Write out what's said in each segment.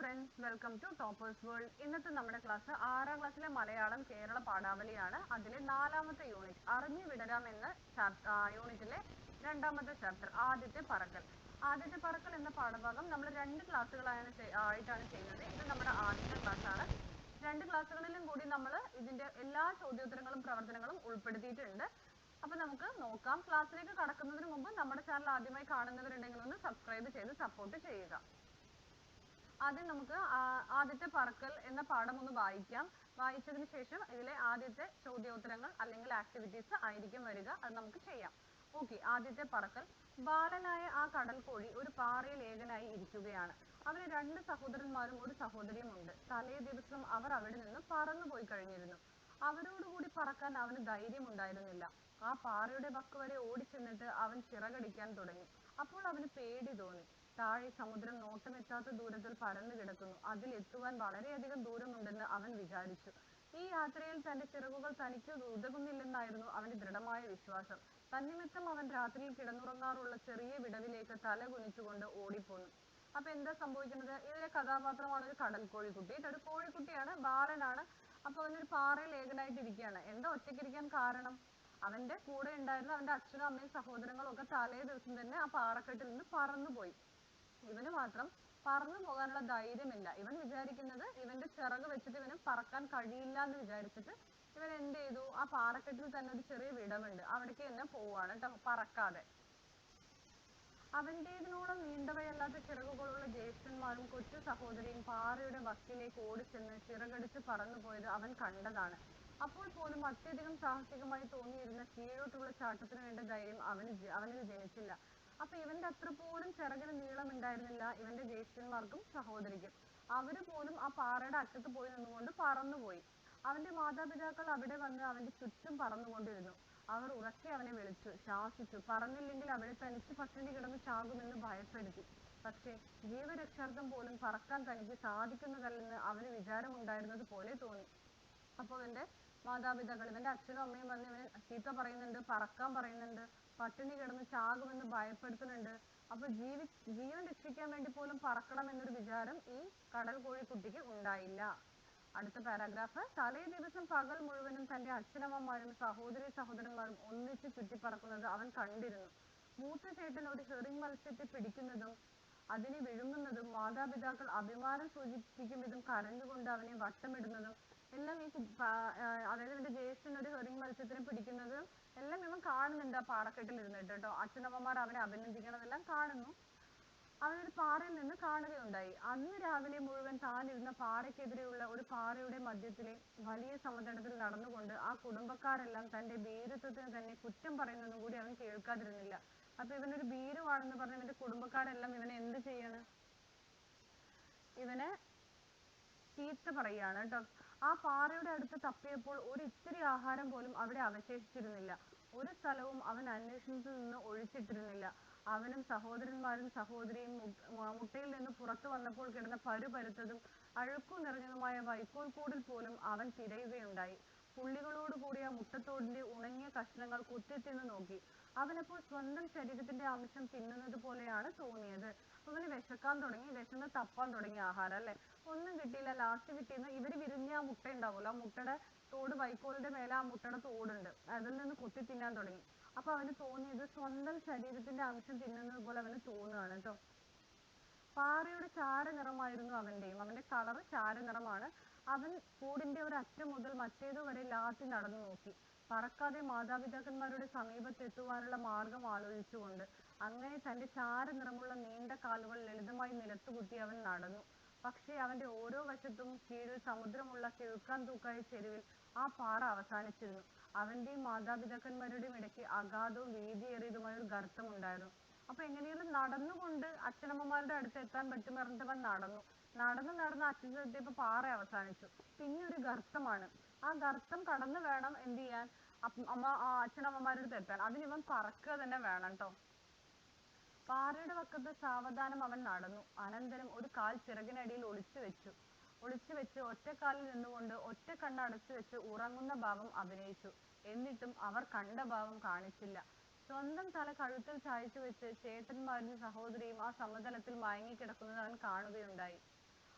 Friends welcome to toppers world ഇന്നത്തെ നമ്മുടെ class ആറാം ക്ലാസ്സിലെ മലയാളം കേരള പാഠാവലിയാണ്. അതിലെ നാലാമത്തെ യൂണിറ്റ് അറിഞ്ഞു വിടരാം എന്ന യൂണിറ്റിലെ രണ്ടാമത്തെ ചാപ്റ്റർ ആദ്യത്തെ പറക്കൽ. ആദ്യത്തെ പറക്കൽ എന്ന പാഠഭാഗം നമ്മൾ രണ്ട് ക്ലാസ്സുകളാണ് ചെ- ആയിട്ടാണ് ചെയ്യുന്നത്. ഇത് നമ്മുടെ ആദ്യത്തെ ക്ലാസ്സാണ് രണ്ട് ക്ലാസ്സുകളിലും കൂടി നമ്മൾ ഇതിന്റെ എല്ലാ ചോദ്യോത്തരങ്ങളും പ്രവർത്തനങ്ങളും ഉൾപ്പെടുത്തിയിട്ടുണ്ട്. അപ്പൊ നമുക്ക് നോക്കാം. ക്ലാസ്സിലേക്ക് കടക്കുന്നതിന് മുമ്പ് നമ്മുടെ ചാനൽ ആദ്യമായി കാണുന്നവരുണ്ടെങ്കിൽ ഒന്ന് സബ്സ്ക്രൈബ് ചെയ്ത് സപ്പോർട്ട് ചെയ്യുക. ആദ്യം നമുക്ക് ആദ്യത്തെ പറക്കൽ എന്ന പാഠം ഒന്ന് വായിക്കാം. വായിച്ചതിന് ശേഷം ഇതിലെ ആദ്യത്തെ ചോദ്യോത്തരങ്ങൾ അല്ലെങ്കിൽ ആക്ടിവിറ്റീസ് ആയിരിക്കും വരിക. അത് നമുക്ക് ചെയ്യാം. ഓക്കെ ആദ്യത്തെ പറക്കൽ. ബാലനായ ആ കടൽ കോഴി ഒരു പാറയിൽ ഏകനായി ഇരിക്കുകയാണ്. അവന് രണ്ട് സഹോദരന്മാരും ഒരു സഹോദരിയും ഉണ്ട് തലേ ദിവസം അവർ അവിടെ നിന്ന് പറന്നു പോയി കഴിഞ്ഞിരുന്നു. അവരോടുകൂടി പറക്കാൻ അവന് ധൈര്യം ഉണ്ടായിരുന്നില്ല ആ പാറയുടെ വക്ക് വരെ ഓടിച്ചെന്നിട്ട് അവൻ ചിറകടിക്കാൻ തുടങ്ങി. അപ്പോൾ അവന് പേടി തോന്നി. താഴെ സമുദ്രം നോട്ടമെത്താത്ത ദൂരത്തിൽ പരന്നു കിടക്കുന്നു. അതിൽ എത്തുവാൻ വളരെയധികം ദൂരമുണ്ടെന്ന് അവൻ വിചാരിച്ചു. ഈ യാത്രയിൽ തന്റെ ചിറകുകൾ തനിക്ക് ഉതകുന്നില്ലെന്നായിരുന്നു അവന്റെ ദൃഢമായ വിശ്വാസം. തന്നിമിത്തം അവൻ രാത്രിയിൽ കിടന്നുറങ്ങാറുള്ള ചെറിയ വിടവിലേക്ക് തല കുനിച്ചുകൊണ്ട് ഓടിപ്പോന്നു. അപ്പൊ എന്താ സംഭവിക്കുന്നത്? ഇതിലെ കഥാപാത്രമാണ് ഒരു കടൽ കോഴിക്കുട്ടി. ഇതൊരു കോഴിക്കുട്ടിയാണ് ബാലനാണ്. അപ്പൊ അവനൊരു പാറയിൽ ഏകനായിട്ട് ഇരിക്കുകയാണ് എന്താ ഒറ്റയ്ക്കിരിക്കാൻ കാരണം? അവന്റെ കൂടെ ഉണ്ടായിരുന്ന അവന്റെ അച്ഛനും അമ്മയും സഹോദരങ്ങളും ഒക്കെ തലേ ദിവസം തന്നെ ആ പാറക്കെട്ടിൽ നിന്ന് പറന്നുപോയി. ഇവന് മാത്രം പറന്നു പോകാനുള്ള ധൈര്യമില്ല. ഇവൻ വിചാരിക്കുന്നത് ഇവന്റെ ചിറക് വെച്ചിട്ട് ഇവന് പറക്കാൻ കഴിയില്ല എന്ന് വിചാരിച്ചിട്ട് ഇവൻ എന്ത് ചെയ്തു? ആ പാറക്കെട്ടിൽ തന്നെ ഒരു ചെറിയ വിടവുണ്ട്. അവിടേക്ക് തന്നെ പോവാണ് കേട്ടോ പറക്കാതെ. അവന്റേതിനോളം നീണ്ടവയല്ലാത്ത ചിറകുകളുള്ള ജ്യേഷ്ഠന്മാരും കൊച്ചു സഹോദരിയും പാറയുടെ വക്കിലേക്ക് ഓടിച്ചെന്ന് ചിറകടിച്ച് പറന്നുപോയത് അവൻ കണ്ടതാണ്. അപ്പോൾ പോലും അത്യധികം സാഹസികമായി തോന്നിയിരുന്ന കീഴോട്ടുള്ള ചാട്ടത്തിന് വേണ്ട ധൈര്യം അവന് അവനിൽ ജനിച്ചില്ല. അപ്പൊ ഇവന്റെ അത്ര പോലും നീളം ഉണ്ടായിരുന്നില്ല. ഇവന്റെ ജ്യേഷ്ഠന്മാർക്കും സഹോദരിക്കും. അവർ പോലും ആ പാറയുടെ അറ്റത്ത് പോയി നിന്നുകൊണ്ട് പറന്നുപോയി. അവന്റെ മാതാപിതാക്കൾ അവിടെ വന്ന് അവന്റെ ചുറ്റും പറന്നുകൊണ്ടിരുന്നു. അവർ ഉറക്കെ അവനെ വിളിച്ചു. ശാസിച്ചു. പറഞ്ഞില്ലെങ്കിൽ അവിടെ തനിച്ച് പട്ടിണി കിടന്ന് ചാകുമെന്ന് ഭയപ്പെടുത്തി. പക്ഷേ ജീവരക്ഷാർത്ഥം പോലും പറക്കാൻ തനിക്ക് സാധിക്കുന്നതല്ലെന്ന് അവന് വിചാരമുണ്ടായിരുന്നത് പോലെ തോന്നി. അപ്പോൾ ഇവന്റെ മാതാപിതാക്കൾ ഇവന്റെ അച്ഛനും അമ്മയും വന്ന് ഇവനെ ചീത്ത പറയുന്നുണ്ട് പറക്കാൻ പറയുന്നുണ്ട്. പട്ടിണി കിടന്ന് ചാകുമെന്ന് ഭയപ്പെടുത്തുന്നുണ്ട്. അപ്പൊ ജീവി ജീവൻ രക്ഷിക്കാൻ വേണ്ടി പോലും പറക്കണം എന്നൊരു വിചാരം ഈ കടൽ കോഴിക്കുട്ടിക്ക് ഉണ്ടായില്ല. അടുത്ത പാരാഗ്രാഫ്. തലേ ദിവസം പകൽ മുഴുവനും തന്റെ അച്ഛനമ്മമാരും സഹോദരി സഹോദരന്മാരും ഒന്നിച്ച് ചുറ്റിപ്പറക്കുന്നത് അവൻ കണ്ടിരുന്നു. മൂത്ത ചേട്ടൻ ഒരു ഹെറിങ് മത്സ്യത്തെ പിടിക്കുന്നതും അതിനെ വിഴുങ്ങുന്നതും മാതാപിതാക്കൾ അഭിമാനം സൂചിപ്പിക്കും വിധം കരഞ്ഞുകൊണ്ട് അവനെ വട്ടമിടുന്നതും എല്ലാം ഈ അതായത് എന്റെ ജ്യേഷ്ഠൻ ഒരു ഹെറിങ് മത്സ്യത്തിനെ പിടിക്കുന്നതും എല്ലാം ഇവൻ കാണുന്നുണ്ട് ആ പാറക്കെട്ടിൽ ഇരുന്നിട്ട് കേട്ടോ. അച്ഛനമ്മമാർ അവനെ അഭിനന്ദിക്കണതെല്ലാം കാണുന്നു. അവനൊരു പാറയിൽ നിന്ന് കാണുകയുണ്ടായി. അന്ന് രാവിലെ മുഴുവൻ താനിരുന്ന പാറയ്ക്കെതിരെയുള്ള ഒരു പാറയുടെ മധ്യത്തിലെ വലിയ സമതലത്തിൽ നടന്നുകൊണ്ട് ആ കുടുംബക്കാരെല്ലാം തന്റെ ഭീരുത്വത്തിന് തന്നെ കുറ്റം പറയുന്നതും കൂടി അവൻ കേൾക്കാതിരുന്നില്ല. അപ്പൊ ഇവനൊരു ഭീരുവാണെന്ന് പറഞ്ഞ് ഇവന്റെ കുടുംബക്കാരെല്ലാം ഇവനെ എന്ത് ചെയ്യാണ്? ഇവനെ ചീത്ത പറയാണ് കേട്ടോ. ആ പാറയുടെ അടുത്ത് തപ്പിയപ്പോൾ ഒരു ഇത്തിരി ആഹാരം പോലും അവിടെ അവശേഷിച്ചിരുന്നില്ല. ഒരു സ്ഥലവും അവൻ അന്വേഷണത്തിൽ നിന്ന് ഒഴിച്ചിട്ടിരുന്നില്ല. അവനും സഹോദരന്മാരും സഹോദരിയും മുട്ടയിൽ നിന്ന് പുറത്തു വന്നപ്പോൾ കിടന്ന പരുപരുത്തതും അഴുക്കു നിറഞ്ഞതുമായ വൈക്കോൽ കൂടിൽ പോലും അവൻ തിരയുകയുണ്ടായി. പുള്ളികളോട് കൂടിയ മുട്ടത്തോടിന്റെ ഉണങ്ങിയ കഷ്ണങ്ങൾ കുത്തിത്തിന്ന് നോക്കി. അവനപ്പോൾ സ്വന്തം ശരീരത്തിന്റെ അംശം തിന്നുന്നത് പോലെയാണ് തോന്നിയത്. അവന് വിശക്കാൻ തുടങ്ങി വിശന്ന് തപ്പാൻ തുടങ്ങി ആഹാരം അല്ലെ? ഒന്നും കിട്ടിയില്ല. ലാസ്റ്റ് കിട്ടിയെന്ന് ഇവർ വിരിഞ്ഞ ആ മുട്ട ഉണ്ടാവുമല്ലോ. ആ മുട്ടയുടെ തോട് വൈക്കോലിന്റെ മേലെ ആ മുട്ടയുടെ തോടുണ്ട്. അതിൽ നിന്ന് കുത്തി തിന്നാൻ തുടങ്ങി. അപ്പൊ അവന് തോന്നിയത് സ്വന്തം ശരീരത്തിന്റെ അംശം തിന്നുന്നത് പോലെ അവന് തോന്നുകയാണ് കേട്ടോ. പാറയുടെ ചാരനിറമായിരുന്നു അവന്റെയും. അവന്റെ കളർ ചാരനിറമാണ് അവൻ കൂടിന്റെ ഒരു അറ്റം മുതൽ മറ്റേതു വരെ ലാത്തി നടന്നു നോക്കി. പറക്കാതെ മാതാപിതാക്കന്മാരുടെ സമീപത്തെത്തുവാനുള്ള മാർഗം ആലോചിച്ചുകൊണ്ട് അങ്ങനെ തന്റെ ചാരനിറമുള്ള നീണ്ട കാലുകൾ ലളിതമായി നിലത്തുകുത്തി അവൻ നടന്നു. പക്ഷേ അവന്റെ ഓരോ വശത്തും കീഴിൽ സമുദ്രമുള്ള കിഴുക്കാൻ തൂക്കായ ചെരുവിൽ ആ പാറ അവസാനിച്ചിരുന്നു. അവന്റെയും മാതാപിതാക്കന്മാരുടെയും ഇടയ്ക്ക് അഗാധവും വീതിയേറിയതുമായ ഒരു ഗർത്തമുണ്ടായിരുന്നു അപ്പൊ എങ്ങനെയെങ്കിലും നടന്നുകൊണ്ട് അച്ഛനമ്മമാരുടെ അടുത്ത് എത്താൻ പറ്റും പറഞ്ഞിട്ട് അവൻ നടന്നു. നടന്ന് നടന്ന് അച്ഛന്റെ എത്തിയപ്പോ പാറ അവസാനിച്ചു. പിന്നെ ഒരു ഗർത്തമാണ്. ആ ഗർത്തം കടന്നു വേണം എന്ത് ചെയ്യാൻ? അമ്മ അച്ഛനമ്മമാരുടെ അടുത്ത് എത്താൻ. അതിന് ഇവൻ പറക്കുക തന്നെ വേണം കേട്ടോ പാറയുടെ വക്കത്ത് സാവധാനം അവൻ നടന്നു. അനന്തരം ഒരു കാൽ ചിറകിനടിയിൽ ഒളിച്ചു വെച്ചു. ഒളിച്ചു വെച്ച് ഒറ്റക്കാലിൽ നിന്നുകൊണ്ട് ഒറ്റ കണ്ണടച്ചു വെച്ച് ഉറങ്ങുന്ന ഭാവം അഭിനയിച്ചു. എന്നിട്ടും അവർ കണ്ട ഭാവം കാണിച്ചില്ല. സ്വന്തം തല കഴുത്തിൽ ചായച്ചു വെച്ച് ചേട്ടന്മാരും സഹോദരിയും ആ സമതലത്തിൽ മയങ്ങിക്കിടക്കുന്നത് അവൻ കാണുകയുണ്ടായി.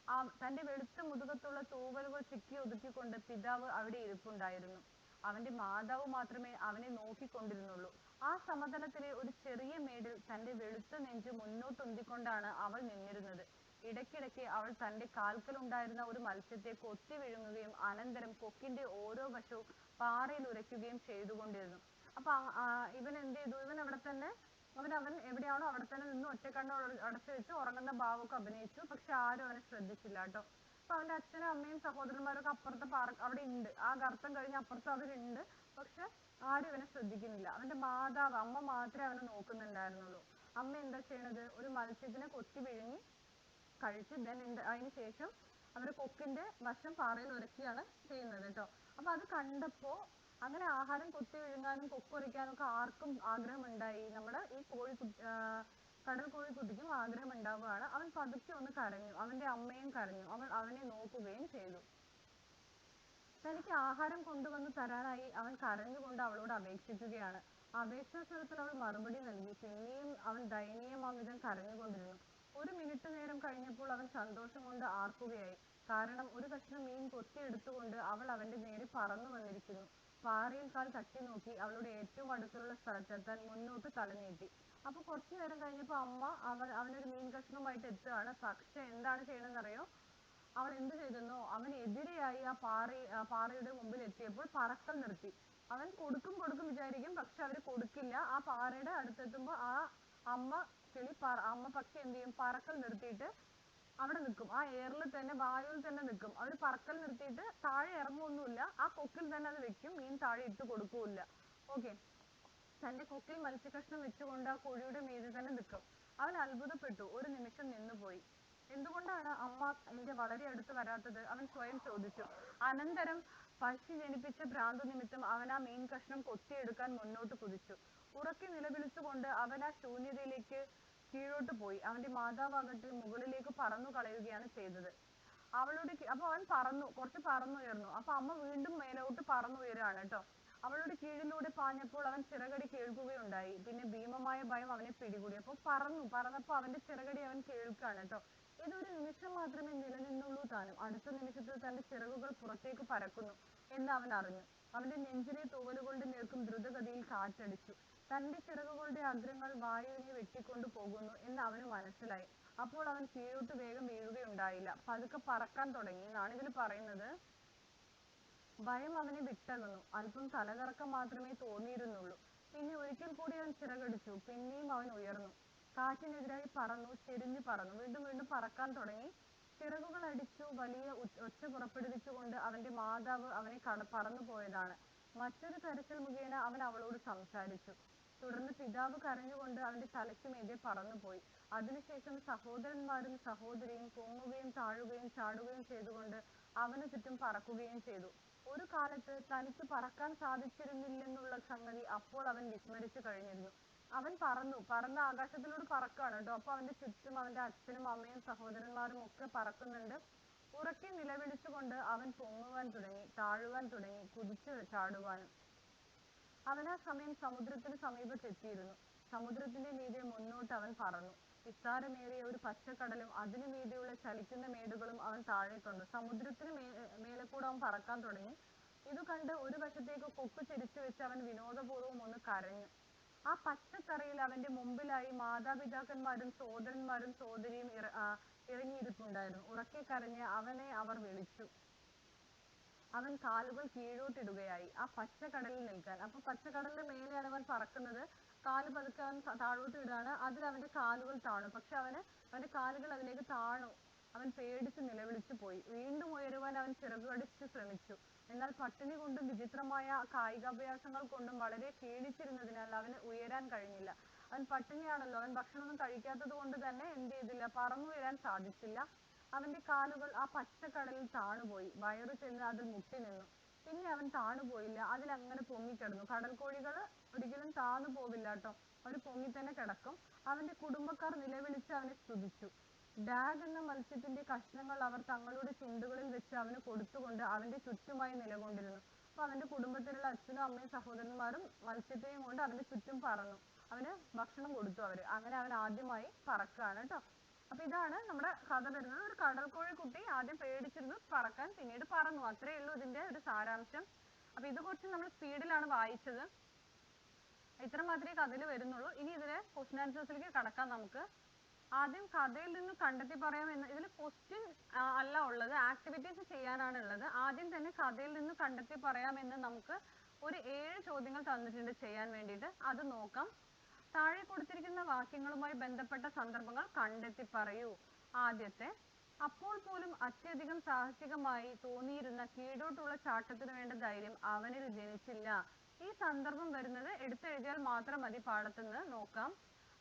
ആ തന്റെ വെളുത്ത മുതുകത്തുള്ള തൂവലുകൾ ചിക്കി ഒതുക്കിക്കൊണ്ട് പിതാവ് അവിടെ ഇരിപ്പുണ്ടായിരുന്നു. അവന്റെ മാതാവ് മാത്രമേ അവനെ നോക്കിക്കൊണ്ടിരുന്നുള്ളൂ. ആ സമതലത്തിലെ ഒരു ചെറിയ മേടിൽ തന്റെ വെളുത്ത നെഞ്ച് മുന്നോട്ടൊന്തിക്കൊണ്ടാണ് അവൾ നിന്നിരുന്നത്. ഇടയ്ക്കിടയ്ക്ക് അവൾ തന്റെ കാൽക്കൽ ഉണ്ടായിരുന്ന ഒരു മത്സ്യത്തെ കൊത്തി വിഴുങ്ങുകയും അനന്തരം കൊക്കിന്റെ ഓരോ വശവും പാറയിൽ ഉരയ്ക്കുകയും ചെയ്തുകൊണ്ടിരുന്നു. അപ്പൊ ആ- ഇവൻ എന്ത് ചെയ്തു? ഇവൻ അവിടെ തന്നെ അവൻ അവൻ എവിടെയാണോ അവിടെ തന്നെ നിന്ന് ഒറ്റക്കണ്ണ് അടച്ചു വെച്ച് ഉറങ്ങുന്ന ഭാവമൊക്കെ അഭിനയിച്ചു. പക്ഷെ ആരും അവനെ ശ്രദ്ധിച്ചില്ല കേട്ടോ. അപ്പൊ അവന്റെ അച്ഛനും അമ്മയും സഹോദരന്മാരൊക്കെ അപ്പുറത്തെ പാറ അവിടെ ഉണ്ട്. ആ ഗർത്തം കഴിഞ്ഞ് അപ്പുറത്ത് അവരുണ്ട്. പക്ഷെ ആരും ഇവനെ ശ്രദ്ധിക്കുന്നില്ല. അവന്റെ മാതാവ് അമ്മ മാത്രമേ അവനെ നോക്കുന്നുണ്ടായിരുന്നുള്ളൂ. അമ്മ എന്താ ചെയ്യണത്? ഒരു മത്സ്യത്തിനെ കൊത്തി വിഴുങ്ങി കഴിച്ച് ദെൻ അതിന് ശേഷം അവർ കൊക്കിന്റെ വശം പാറയിൽ ഉരക്കിയാണ് ചെയ്യുന്നത് കേട്ടോ. അപ്പൊ അത് കണ്ടപ്പോ അങ്ങനെ ആഹാരം കൊത്തി വിഴുങ്ങാനും കൊക്കുരയ്ക്കാനും ഒക്കെ ആർക്കും ആഗ്രഹമുണ്ടായി. നമ്മുടെ ഈ കോഴി കടൽ കോഴിക്കുട്ടിക്കും ആഗ്രഹം ഉണ്ടാവുകയാണ് അവൻ പതുക്കെ ഒന്ന് കരഞ്ഞു. അവന്റെ അമ്മയും കരഞ്ഞു. അവൾ അവനെ നോക്കുകയും ചെയ്തു. തനിക്ക് ആഹാരം കൊണ്ടുവന്ന് തരാനായി അവൻ കരഞ്ഞുകൊണ്ട് അവളോട് അപേക്ഷിക്കുകയാണ്. അപേക്ഷാ സ്വരത്തിൽ അവൾ മറുപടി നൽകി. പിന്നെയും അവൻ ദയനീയമാവിധം കരഞ്ഞുകൊണ്ടിരുന്നു. ഒരു മിനിറ്റ് നേരം കഴിഞ്ഞപ്പോൾ അവൻ സന്തോഷം കൊണ്ട് ആർക്കുകയായി. കാരണം ഒരു കഷ്ണം മീൻ കൊത്തിയെടുത്തുകൊണ്ട് അവൾ അവന്റെ നേരെ പറന്നു വന്നിരിക്കുന്നു. പാറയിൽ കാൽ തട്ടി നോക്കി അവളുടെ ഏറ്റവും അടുത്തുള്ള സ്ഥലത്തെത്താൻ മുന്നോട്ട് തലനീട്ടി. അപ്പൊ കുറച്ചു നേരം കഴിഞ്ഞപ്പോ അമ്മ അവൻ അവനൊരു മീൻ കഷ്ണവുമായിട്ട് എത്തുകയാണ്. പക്ഷെ എന്താണ് ചെയ്യണമെന്നറിയോ അവൾ എന്ത് ചെയ്തെന്നോ അവൻ എതിരെയായി ആ പാറ ആ പാറയുടെ മുമ്പിൽ എത്തിയപ്പോൾ പറക്കൽ നിർത്തി. അവൻ കൊടുക്കും കൊടുക്കും വിചാരിക്കും പക്ഷെ അവർ കൊടുക്കില്ല. ആ പാറയുടെ അടുത്തെത്തുമ്പോ ആ അമ്മ കിളി പറ അമ്മ പക്ഷെ എന്ത് ചെയ്യും? പറക്കൽ നിർത്തിയിട്ട് അവിടെ നിൽക്കും. ആ എയറിൽ തന്നെ വായുവിൽ തന്നെ നിൽക്കും. അവർ പറക്കൽ നിർത്തിയിട്ട് താഴെ ഇറങ്ങുമൊന്നുമില്ല ആ കൊക്കിൽ തന്നെ അത് വെക്കും. മീൻ താഴെ ഇട്ട് കൊടുക്കൂല ഓക്കെ തന്റെ കൊക്കിൽ മത്സ്യകഷ്ണം വെച്ചുകൊണ്ട് ആ കുഴിയുടെ മീതെ തന്നെ നിൽക്കും. അവൻ അത്ഭുതപ്പെട്ടു. ഒരു നിമിഷം നിന്നുപോയി. എന്തുകൊണ്ടാണ് അമ്മ എന്റെ വളരെ അടുത്ത് വരാത്തത്? അവൻ സ്വയം ചോദിച്ചു. അനന്തരം പശി ജനിപ്പിച്ച ഭ്രാന്ത നിമിത്തം അവൻ ആ മീൻ കഷ്ണം കൊത്തിയെടുക്കാൻ മുന്നോട്ട് കുതിച്ചു. ഉറക്കി നിലവിളിച്ചുകൊണ്ട് അവൻ ആ ശൂന്യതയിലേക്ക് കീഴോട്ട് പോയി. അവന്റെ മാതാവാകട്ടെ മുകളിലേക്ക് പറന്നു കളയുകയാണ് ചെയ്തത്. അവളുടെ അപ്പൊ അവൻ പറന്നു കുറച്ച് പറന്നുയർന്നു അപ്പൊ അമ്മ വീണ്ടും മേലോട്ട് പറന്നുയരാണ് കേട്ടോ. അവളുടെ കീഴിലൂടെ പാഞ്ഞപ്പോൾ അവൻ ചിറകടി കേൾക്കുകയുണ്ടായി. പിന്നെ ഭീമമായ ഭയം അവനെ പിടികൂടി. അപ്പൊ പറന്നു പറന്നപ്പോ അവന്റെ ചിറകടി അവൻ കേൾക്കാണ് കേട്ടോ. ഇതൊരു നിമിഷം മാത്രമേ നിലനിന്നുള്ളൂ താനും. അടുത്ത നിമിഷത്തിൽ തന്റെ ചിറകുകൾ പുറത്തേക്ക് പറക്കുന്നു എന്ന് അവൻ അറിഞ്ഞു. അവന്റെ നെഞ്ചിലെ തൂവലുകളുടെ നേർക്കും ദ്രുതഗതിയിൽ കാറ്റടിച്ചു. തന്റെ ചിറകുകളുടെ അഗ്രങ്ങൾ വായുവിനെ വെട്ടിക്കൊണ്ടു പോകുന്നു എന്ന് അവന് മനസ്സിലായി. അപ്പോൾ അവൻ കീഴോട്ട് വേഗം വീഴുകയുണ്ടായില്ല. പതുക്കെ പറക്കാൻ തുടങ്ങി. എന്നാണ് ഇതിൽ പറയുന്നത്? ഭയം അവനെ വിട്ടകന്നു. അല്പം തലകറക്കം മാത്രമേ തോന്നിയിരുന്നുള്ളൂ. പിന്നെ ഒരിക്കൽ കൂടി അവൻ ചിറകടിച്ചു. പിന്നെയും അവൻ ഉയർന്നു. കാറ്റിനെതിരായി പറന്നു ചെരിഞ്ഞു പറന്നു. വീണ്ടും വീണ്ടും പറക്കാൻ തുടങ്ങി. ചിറകുകൾ അടിച്ചു വലിയ ഒച്ച പുറപ്പെടുവിച്ചുകൊണ്ട് അവന്റെ മാതാവ് അവനെ കട പറന്നു പോയതാണ്. മറ്റൊരു കരച്ചിൽ മുഖേന അവൻ അവളോട് സംസാരിച്ചു. തുടർന്ന് പിതാവ് കരഞ്ഞുകൊണ്ട് അവന്റെ തലയ്ക്ക് മീതെ പറന്നുപോയി അതിനുശേഷം സഹോദരന്മാരും സഹോദരിയും പൊങ്ങുകയും താഴുകയും ചാടുകയും ചെയ്തുകൊണ്ട് അവന് ചുറ്റും പറക്കുകയും ചെയ്തു. ഒരു കാലത്ത് തനിക്ക് പറക്കാൻ സാധിച്ചിരുന്നില്ലെന്നുള്ള സംഗതി അപ്പോൾ അവൻ വിസ്മരിച്ചു കഴിഞ്ഞിരുന്നു. അവൻ പറന്നു. പറന്ന് ആകാശത്തിലൂടെ പറക്കാണ് കേട്ടോ. അപ്പൊ അവന്റെ ചുറ്റും അവന്റെ അച്ഛനും അമ്മയും സഹോദരന്മാരും ഒക്കെ പറക്കുന്നുണ്ട്. ഉറക്കെ നിലവിളിച്ചുകൊണ്ട് അവൻ പൊങ്ങുവാൻ തുടങ്ങി താഴുവാൻ തുടങ്ങി കുതിച്ചു ചാടുവാനും അവൻ ആ സമയം സമുദ്രത്തിന് സമീപത്തെത്തിയിരുന്നു. സമുദ്രത്തിന്റെ മീതെ മുന്നോട്ട് അവൻ പറന്നു. വിസ്താരമേറിയ ഒരു പച്ചക്കടലും അതിനു മീതെയുള്ള ചലിക്കുന്ന മേടുകളും അവൻ താഴെ കണ്ടു സമുദ്രത്തിന് മേ മേലെ കൂടെ അവൻ പറക്കാൻ തുടങ്ങി. ഇത് കണ്ട് ഒരു വശത്തേക്ക് കൊക്ക് ചെരിച്ചു വെച്ച് അവൻ വിനോദപൂർവം ഒന്ന് കരഞ്ഞു. ആ പച്ചത്തറയിൽ അവന്റെ മുമ്പിലായി മാതാപിതാക്കന്മാരും സോദരന്മാരും സോദരിയും ഇറ ഇറങ്ങിയിരിപ്പുണ്ടായിരുന്നു. ഉറക്കെ കരഞ്ഞ് അവനെ അവർ വിളിച്ചു. അവൻ കാലുകൾ കീഴോട്ടിടുകയായി. ആ പച്ചക്കടലിൽ നിൽക്കാൻ. അപ്പൊ പച്ചക്കടലിന്റെ മേലെയാണ് അവൻ പറക്കുന്നത്. കാൽ പതുക്കെ അവൻ താഴോട്ട് ഇടാണ്. അതിൽ അവന്റെ കാലുകൾ താണു. പക്ഷെ അവന് അവന്റെ കാലുകൾ അതിലേക്ക് താണു. അവൻ പേടിച്ച് നിലവിളിച്ചു പോയി. വീണ്ടും ഉയരുവാൻ അവൻ ചിറകുകടിച്ച് ശ്രമിച്ചു. എന്നാൽ പട്ടിണി കൊണ്ടും വിചിത്രമായ കായികാഭ്യാസങ്ങൾ കൊണ്ടും വളരെ ക്ഷീണിച്ചിരുന്നതിനാൽ അവന് ഉയരാൻ കഴിഞ്ഞില്ല. അവൻ പട്ടിണിയാണല്ലോ. അവൻ ഭക്ഷണമൊന്നും കഴിക്കാത്തത് കൊണ്ട് തന്നെ എന്ത് ചെയ്തില്ല. പറന്നുയരാൻ സാധിച്ചില്ല. അവന്റെ കാലുകൾ ആ പച്ചക്കടലിൽ താണുപോയി. വയറു ചെന്ന് അതിൽ മുട്ടി നിന്നു. പിന്നെ അവൻ താണുപോയില്ല. അതിൽ അങ്ങനെ പൊങ്ങിക്കിടന്നു. കോഴികൾ ഒരിക്കലും താണു പോവില്ല കേട്ടോ. അവർ പൊങ്ങി തന്നെ കിടക്കും. അവന്റെ കുടുംബക്കാർ നിലവിളിച്ച് അവനെ സ്തുതിച്ചു. ഡാഗ് എന്ന മത്സ്യത്തിന്റെ കഷ്ണങ്ങൾ അവർ തങ്ങളുടെ ചുണ്ടുകളിൽ വെച്ച് അവന് കൊടുത്തുകൊണ്ട് അവന്റെ ചുറ്റുമായി നിലകൊണ്ടിരുന്നു. അപ്പൊ അവന്റെ കുടുംബത്തിലുള്ള അച്ഛനും അമ്മയും സഹോദരന്മാരും മത്സ്യത്തെയും കൊണ്ട് അവന്റെ ചുറ്റും പറന്നു. അവന് ഭക്ഷണം കൊടുത്തു അവർ. അങ്ങനെ അവൻ ആദ്യമായി പറക്കാണ് കേട്ടോ. അപ്പൊ ഇതാണ് നമ്മുടെ കഥ വരുന്നത്. ഒരു കുട്ടി ആദ്യം പേടിച്ചിരുന്നു പറക്കാൻ പിന്നീട് പറന്നു. അത്രയേ ഉള്ളൂ ഇതിന്റെ ഒരു സാരാംശം. അപ്പൊ ഇത് കുറച്ച് നമ്മൾ സ്പീഡിലാണ് വായിച്ചത്. ഇത്ര മാത്രമേ കഥയിൽ വരുന്നുള്ളൂ. ഇനി ഇതിലെ ക്വസ്റ്റ്യൻ ആൻസേഴ്സിലേക്ക് കടക്കാം നമുക്ക്. ആദ്യം കഥയിൽ നിന്ന് കണ്ടെത്തി പറയാം എന്ന് ഇതിൽ ക്വസ്റ്റ്യൻ അല്ല ഉള്ളത്. ആക്ടിവിറ്റീസ് ചെയ്യാനാണ് ഉള്ളത് ആദ്യം തന്നെ കഥയിൽ നിന്ന് കണ്ടെത്തി പറയാമെന്ന് നമുക്ക് ഒരു ഏഴ് ചോദ്യങ്ങൾ തന്നിട്ടുണ്ട് ചെയ്യാൻ വേണ്ടിയിട്ട്. അത് നോക്കാം. താഴെ കൊടുത്തിരിക്കുന്ന വാക്യങ്ങളുമായി ബന്ധപ്പെട്ട സന്ദർഭങ്ങൾ കണ്ടെത്തി പറയൂ. ആദ്യത്തെ അപ്പോൾ പോലും അത്യധികം സാഹസികമായി തോന്നിയിരുന്ന കീഴോട്ടുള്ള ചാട്ടത്തിന് വേണ്ട ധൈര്യം അവനിൽ ജനിച്ചില്ല. ഈ സന്ദർഭം വരുന്നത് എടുത്തെഴുതിയാൽ മാത്രം മതി പാടത്തുനിന്ന് നോക്കാം.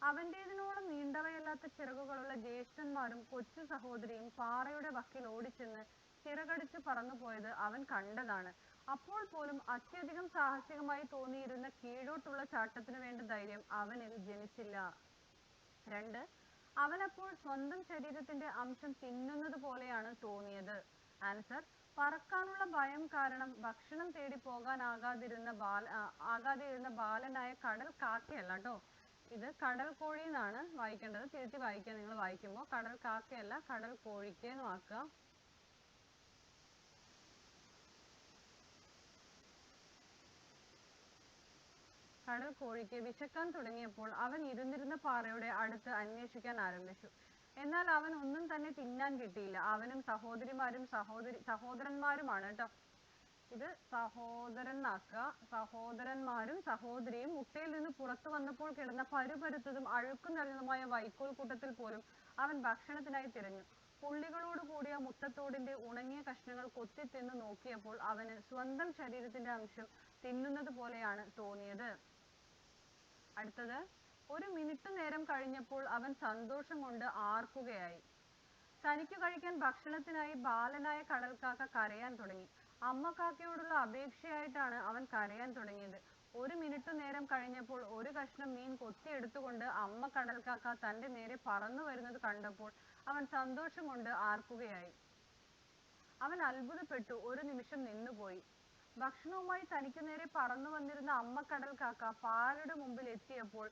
അവന്റേതിനോളം നീണ്ടവയല്ലാത്ത ചിറകുകളുള്ള ജ്യേഷ്ഠന്മാരും കൊച്ചു സഹോദരിയും പാറയുടെ വക്കിൽ ഓടിച്ചെന്ന് ചിറകടിച്ച് പറന്നുപോയത് അവൻ കണ്ടതാണ്. അപ്പോൾ പോലും അത്യധികം സാഹസികമായി തോന്നിയിരുന്ന കീഴോട്ടുള്ള ചാട്ടത്തിന് വേണ്ട ധൈര്യം അവനിൽ ജനിച്ചില്ല. രണ്ട് അവനപ്പോൾ സ്വന്തം ശരീരത്തിന്റെ അംശം തിന്നുന്നത് പോലെയാണ് തോന്നിയത്. ആൻസർ പറക്കാനുള്ള ഭയം കാരണം ഭക്ഷണം തേടി പോകാനാകാതിരുന്ന ബാലനായ കടൽ കാക്കയല്ല കേട്ടോ ഇത് കടൽ കോഴി എന്നാണ് വായിക്കേണ്ടത്. തിരുത്തി വായിക്കുക നിങ്ങൾ വായിക്കുമ്പോൾ. കടൽ കാക്കയല്ല കടൽ കോഴിക്ക് എന്ന് വാക്കുക. കടൽ കോഴിക്ക് വിശക്കാൻ തുടങ്ങിയപ്പോൾ അവൻ ഇരുന്നിരുന്ന പാറയുടെ അടുത്ത് അന്വേഷിക്കാൻ ആരംഭിച്ചു. എന്നാൽ അവൻ ഒന്നും തന്നെ തിന്നാൻ കിട്ടിയില്ല. അവനും സഹോദരിമാരും സഹോദരി സഹോദരന്മാരുമാണ് കേട്ടോ ഇത് സഹോദരൻ എന്നാക്കുക സഹോദരന്മാരും സഹോദരിയും മുട്ടയിൽ നിന്ന് പുറത്തു വന്നപ്പോൾ കിടന്ന പരുപരുത്തതും അഴുക്കും നിറഞ്ഞതുമായ വൈക്കോൽ കൂട്ടത്തിൽ പോലും അവൻ ഭക്ഷണത്തിനായി തിരഞ്ഞു. പുള്ളികളോട് കൂടിയ മുട്ടത്തോടിന്റെ ഉണങ്ങിയ കഷ്ണങ്ങൾ കൊത്തിത്തിന്ന് നോക്കിയപ്പോൾ അവന് സ്വന്തം ശരീരത്തിന്റെ അംശം തിന്നുന്നത് പോലെയാണ് തോന്നിയത്. അടുത്തത് ഒരു മിനിറ്റ് നേരം കഴിഞ്ഞപ്പോൾ അവൻ സന്തോഷം കൊണ്ട് ആർക്കുകയായി. തനിക്ക് കഴിക്കാൻ ഭക്ഷണത്തിനായി ബാലനായ കടൽക്കാക്ക കരയാൻ തുടങ്ങി. അമ്മ കാക്കയോടുള്ള അപേക്ഷയായിട്ടാണ് അവൻ കരയാൻ തുടങ്ങിയത്. ഒരു മിനിറ്റ് നേരം കഴിഞ്ഞപ്പോൾ ഒരു കഷ്ണം മീൻ കൊത്തിയെടുത്തുകൊണ്ട് അമ്മ കടൽക്കാക്ക തന്റെ നേരെ പറന്നു വരുന്നത് കണ്ടപ്പോൾ അവൻ സന്തോഷം കൊണ്ട് ആർക്കുകയായി. അവൻ അത്ഭുതപ്പെട്ടു. ഒരു നിമിഷം നിന്നുപോയി. ഭക്ഷണവുമായി തനിക്ക് നേരെ പറന്നു വന്നിരുന്ന അമ്മ കടൽ കാക്ക പാറയുടെ മുമ്പിൽ എത്തിയപ്പോൾ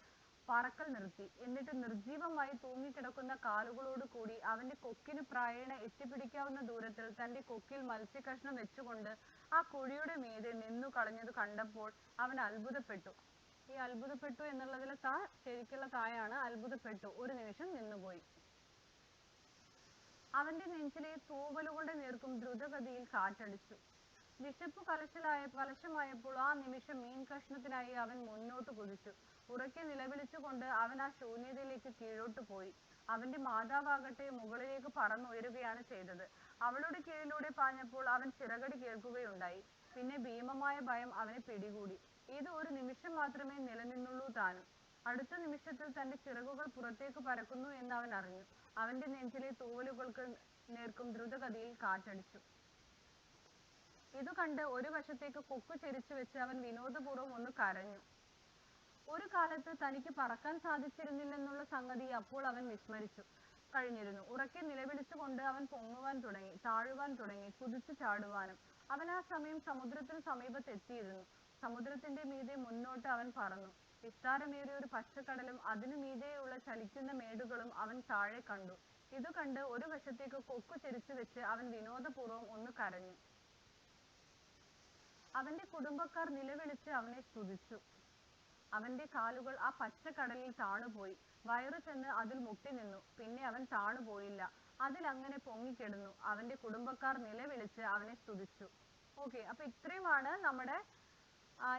പറക്കൽ നിർത്തി. എന്നിട്ട് നിർജീവമായി തൂങ്ങിക്കിടക്കുന്ന കാലുകളോട് കൂടി അവന്റെ കൊക്കിന് പ്രായേണ എത്തിപ്പിടിക്കാവുന്ന ദൂരത്തിൽ തന്റെ കൊക്കിൽ മത്സ്യകഷ്ണം വെച്ചുകൊണ്ട് ആ കുഴിയുടെ മീതെ നിന്നു കളഞ്ഞത് കണ്ടപ്പോൾ അവൻ അത്ഭുതപ്പെട്ടു. ഈ അത്ഭുതപ്പെട്ടു എന്നുള്ളതിലെ ത ശരിക്കുള്ള തായാണ് അത്ഭുതപ്പെട്ടു. ഒരു നിമിഷം നിന്നുപോയി. അവന്റെ നെഞ്ചിലെ തൂവലുകളുടെ നേർക്കും ദ്രുതഗതിയിൽ കാറ്റടിച്ചു. വിശപ്പ് കലശലായ കലശമായപ്പോൾ ആ നിമിഷം മീൻ കഷ്ണത്തിനായി അവൻ മുന്നോട്ട് കുതിച്ചു. ഉറക്കെ നിലവിളിച്ചുകൊണ്ട് അവൻ ആ ശൂന്യതയിലേക്ക് കീഴോട്ട് പോയി. അവന്റെ മാതാവാകട്ടെ മുകളിലേക്ക് പറന്നുയരുകയാണ് ചെയ്തത്. അവളുടെ കീഴിലൂടെ പാഞ്ഞപ്പോൾ അവൻ ചിറകടി കേൾക്കുകയുണ്ടായി. പിന്നെ ഭീമമായ ഭയം അവനെ പിടികൂടി. ഇത് ഒരു നിമിഷം മാത്രമേ നിലനിന്നുള്ളൂ താനും. അടുത്ത നിമിഷത്തിൽ തന്റെ ചിറകുകൾ പുറത്തേക്ക് പറക്കുന്നു അവൻ അറിഞ്ഞു. അവന്റെ നെഞ്ചിലെ തൂവലുകൾക്ക് നേർക്കും ദ്രുതഗതിയിൽ കാറ്റടിച്ചു. ഇത് കണ്ട് ഒരു വശത്തേക്ക് കൊക്കു ചെരിച്ചു വെച്ച് അവൻ വിനോദപൂർവം ഒന്ന് കരഞ്ഞു. ഒരു കാലത്ത് തനിക്ക് പറക്കാൻ സാധിച്ചിരുന്നില്ലെന്നുള്ള സംഗതി അപ്പോൾ അവൻ വിസ്മരിച്ചു. കഴിഞ്ഞിരുന്നു. ഉറക്കെ നിലവിളിച്ചുകൊണ്ട് അവൻ പൊങ്ങുവാൻ തുടങ്ങി താഴുവാൻ തുടങ്ങി കുതിച്ചു ചാടുവാനും. അവൻ ആ സമയം സമുദ്രത്തിന് സമീപത്തെത്തിയിരുന്നു. സമുദ്രത്തിന്റെ മീതെ മുന്നോട്ട് അവൻ പറന്നു. വിസ്താരമേറിയ ഒരു പച്ചക്കടലും അതിനു മീതെയുള്ള ചലിക്കുന്ന മേടുകളും അവൻ താഴെ കണ്ടു. ഇത് കണ്ട് ഒരു വശത്തേക്ക് കൊക്കു ചെരിച്ചു വെച്ച് അവൻ വിനോദപൂർവം ഒന്ന് കരഞ്ഞു. അവന്റെ കുടുംബക്കാർ നിലവിളിച്ച് അവനെ സ്തുതിച്ചു. അവന്റെ കാലുകൾ ആ പച്ചക്കടലിൽ താണുപോയി. വയറു ചെന്ന് അതിൽ മുട്ടി നിന്നു. പിന്നെ അവൻ താണുപോയില്ല. അതിൽ അങ്ങനെ പൊങ്ങിക്കിടന്നു. അവന്റെ കുടുംബക്കാർ നിലവിളിച്ച് അവനെ സ്തുതിച്ചു. ഓക്കെ അപ്പൊ ഇത്രയുമാണ് നമ്മുടെ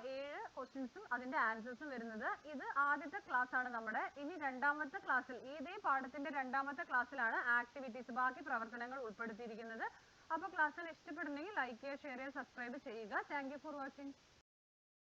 ഏഴ് ക്വസ്റ്റ്യൻസും അതിന്റെ ആൻസേഴ്സും വരുന്നത്. ഇത് ആദ്യത്തെ ക്ലാസ് ആണ് നമ്മുടെ. ഇനി രണ്ടാമത്തെ ക്ലാസ്സിൽ ഇതേ പാഠത്തിന്റെ രണ്ടാമത്തെ ക്ലാസ്സിലാണ് ആക്ടിവിറ്റീസ് ബാക്കി പ്രവർത്തനങ്ങൾ ഉൾപ്പെടുത്തിയിരിക്കുന്നത്. അപ്പൊ ക്ലാസ്സിൽ ഇഷ്ടപ്പെടുന്നെങ്കിൽ ലൈക്ക് ചെയ്യുക ഷെയർ ചെയ്യുക. സബ്സ്ക്രൈബ് ചെയ്യുക താങ്ക് യു ഫോർ വാച്ചിങ്